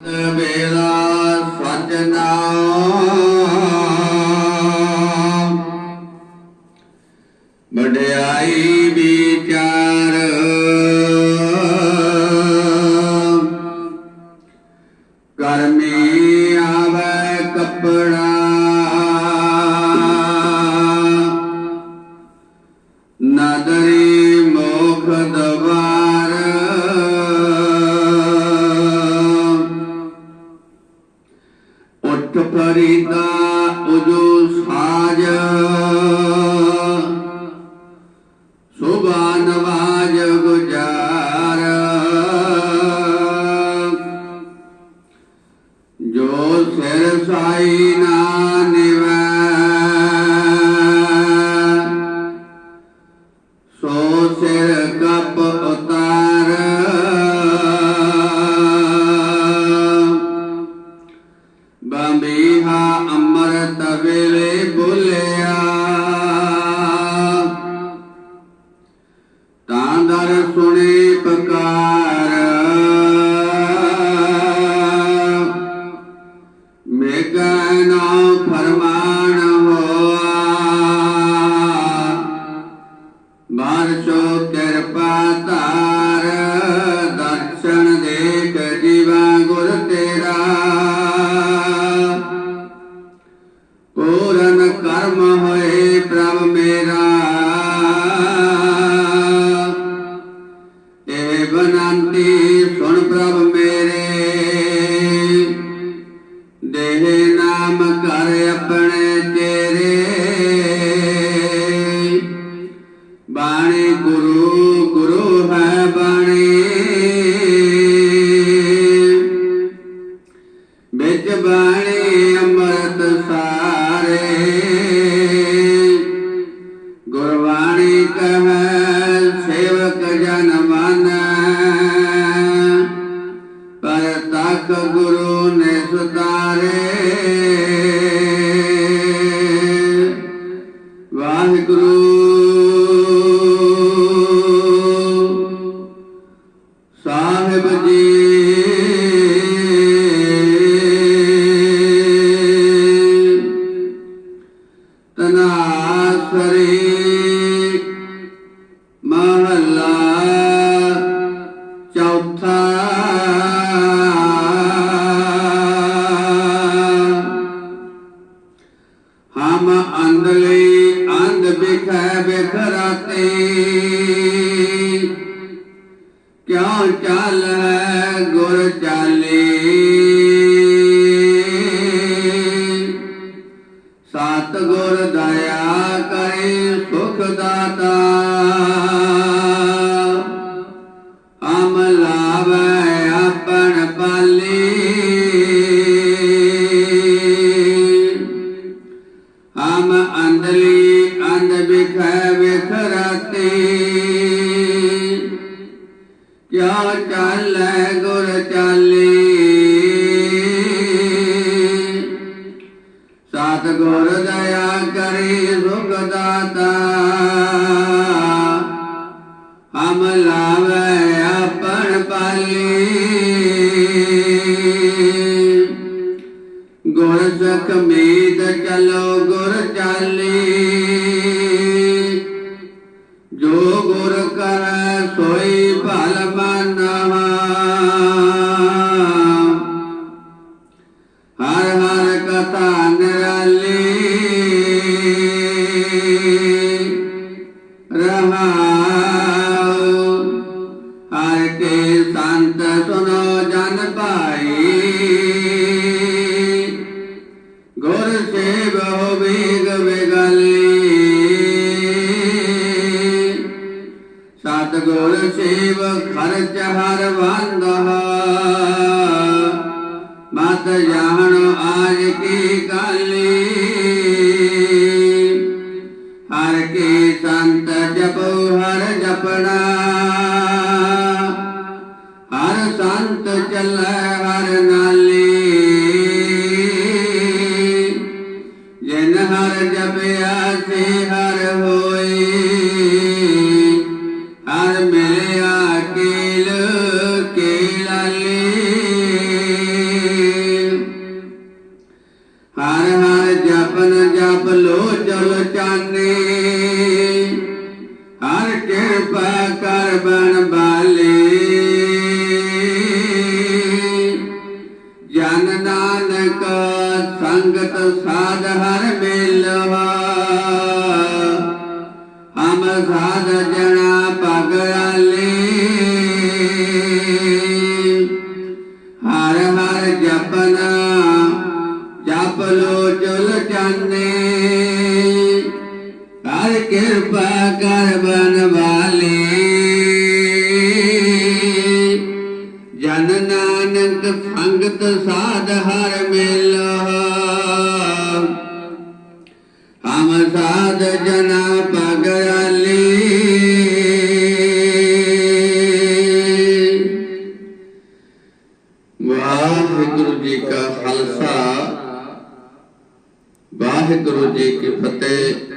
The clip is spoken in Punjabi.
ਵੇਲਾ ਸਜਣਾ ਵਡਿਆਈ ਵਿਚਾਰ ਕਰਮੀ ਆਵੇ ਕੱਪੜਾ। ਨਦਰੀ ਮੋਖ ਸਿਰ ਸਾਈ ਨਾ ਨਿਵੈ। ਸੋ ਸਿਰ ਕਪ ਉਤਾਰ। ਬੰਬੀਹਾ ਅੰਮ੍ਰਿਤ ਵੇਲੇ ਬੋਲਿਆ। ਤਾਂ ਦਰ ਸੁਣੇ ਪਕਾਰ ਕਰਮ ਹੋਏ ਪ੍ਰਭ ਮੇਰਾ। ਇਹ ਬਨੰਤੀ ਸੁਣ ਪ੍ਰਭ ਅੰਧ ਬਿਖੈ ਬਿਖਰਾਤੇ। ਕਿਉ ਚੱਲ ਹੈ ਗੁਰ ਚਾਲੇ? ਸਤ ਗੁਰ ਦਇਆ ਕਿਆ ਚਾਲੈ ਗੁਰ ਚਾਲੇ। ਸਾਤ ਗੁਰ ਦਇਆ ਕਰੇ ਸੁਖ ਦਾਤਾ। ਹਰ ਕਥਾ ਨਿਰਾਲੀ ਰਹਾਉ। ਹਰ ਕੇ ਸੰਤ ਸੁਨੋ ਜਨ ਭਾਈ। ਗੁਰ ਸੇਵ ਹੋ ਵੇਗ ਵੇਗਾਲੀ। ਸਤ ਗੁਰ ਸੇਵ ਖਰਚ ਹਰ ਵੰਦਹਾ ਮਤ ਜਾਣ ਆਜ ਕੀ ਕਾਲੀ ਹਰ ਕੇ ਸੰਤ ਜਪੋ, ਹਰ ਜਪਣਾ। ਹਰ ਸੰਤ ਚੱਲੈ, ਹਰ ਨਾਲੀ। ਜਿਨ ਹਰ ਜਪਿਆ, ਸੇ ਹਰ ਹੋਏ। ਹਰ ਮਿਲਿਆ, ਕੇਲ ਕੇਲਾਲੀ ਹਮ ਜਣਾ ਪਗਰਾਲੇ ਹਰ ਹਰ ਜਪਨਾ, ਜਪ ਲੋ ਚੁਲ ਚਾਨੇ। ਕਰ ਕਿਰਪਾ ਕਰ ਬਨ ਵਾਲੇ। ਜਨ ਨਾਨਕ ਸੰਗਤ ਸਾਧ ਹਰ ਮੇਲੋ। ਹਮ ਸਾਧ ਜਨਾ ਪਗਰਾਲੀ ਜੀ ਕੀ ਫਤਿਹ